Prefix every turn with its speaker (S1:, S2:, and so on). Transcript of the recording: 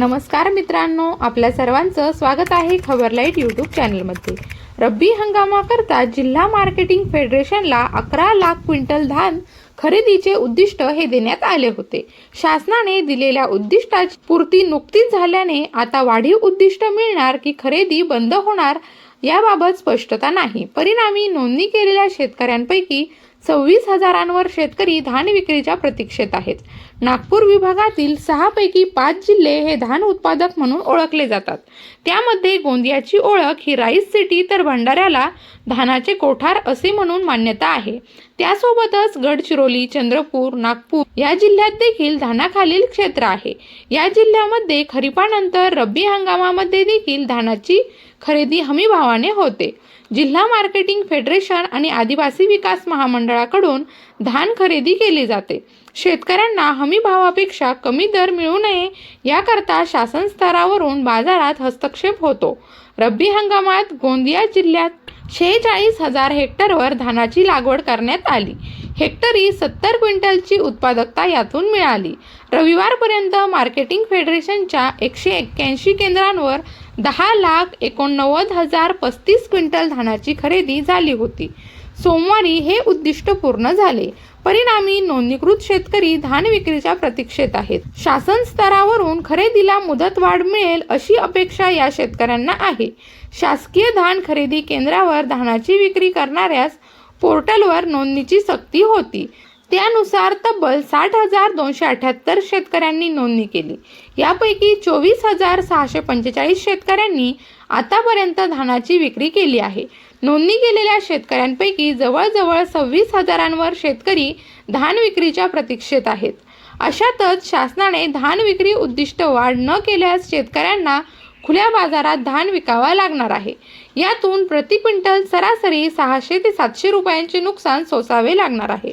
S1: नमस्कार मित्रांनो आपल्या सर्वांचं स्वागत आहे खबरलाईट यूट्यूब चॅनलमध्ये. रब्बी हंगामाकरता जिल्हा मार्केटिंग फेडरेशनला अकरा लाख क्विंटल धान खरेदीचे उद्दिष्ट हे देण्यात आले होते. शासनाने दिलेल्या उद्दिष्टाची पूर्ती नुकतीच झाल्याने आता वाढीव उद्दिष्ट मिळणार की खरेदी बंद होणार याबाबत स्पष्टता नाही. परिणामी नोंदणी केलेल्या शेतकऱ्यांपैकी सव्वीस हजारांवर शेतकरी धान विक्रीच्या प्रतीक्षेत आहेत. नागपूर विभागातील सहापैकी पाच जिल्हे हे धान उत्पादक म्हणून ओळखले जातात. त्यामध्ये गोंदियाची ओळख ही राईस सिटी तर भंडाऱ्याला धानाचे कोठार असे म्हणून मान्यता आहे. त्यासोबतच गडचिरोली चंद्रपूर नागपूर या जिल्ह्यात देखील धानाखालील क्षेत्र आहे. या जिल्ह्यामध्ये खरीपानंतर रब्बी हंगामामध्ये देखील धानाची खरेदी हमी भावाने होते. जिल्हा मार्केटिंग फेडरेशन आणि आदिवासी विकास महामंडळाकडून धान खरेदी केली जाते. शेतकऱ्यांना हमी भावापेक्षा कमी दर मिळू नये याकरता शासन स्तरावरून बाजारात हस्तक्षेप होतो. रब्बी हंगामात गोंदिया जिल्ह्यात शेहेचाळीस हजार हेक्टरवर धानाची लागवड करण्यात आली. हेक्टरी सत्तर क्विंटलची उत्पादकता यातून मिळाली. रविवारपर्यंत मार्केटिंग फेडरेशनच्या एकशे एक्क्याऐंशी केंद्रांवर दहा लाख एकोणनव्वद हजार पस्तीस क्विंटल धानाची खरेदी झाली होती. सोमवारी हे उद्दिष्ट पूर्ण झाले. परिणामी नोंदणीकृत शेतकरी धान विक्रीच्या प्रतीक्षेत आहेत. शासन स्तरावरून खरेदीला मुदतवाढ मिळेल अशी अपेक्षा या शेतकऱ्यांना आहे. शासकीय धान खरेदी केंद्रावर धानाची विक्री करणाऱ्यास पोर्टलवर नोंदणीची सक्ती होती. त्यानुसार तब्बल साठ हजार दोनशे अठ्याहत्तर शेतकऱ्यांनी नोंदणी केली. यापैकी चोवीस हजार सहाशे पंचेचाळीस शेतकऱ्यांनी आतापर्यंत धानाची विक्री केली आहे. नोंदणी केलेल्या शेतकऱ्यांपैकी जवळजवळ सव्वीस हजारांवर शेतकरी धान विक्रीच्या प्रतीक्षेत आहेत. अशातच शासनाने धान विक्री उद्दिष्ट वाढ न केल्यास शेतकऱ्यांना खुल्या बाजारात धान विकावा लागणार आहे. यातून प्रति क्विंटल सरासरी सहाशे ते सातशे रुपयांचे नुकसान सोसावे लागणार आहे.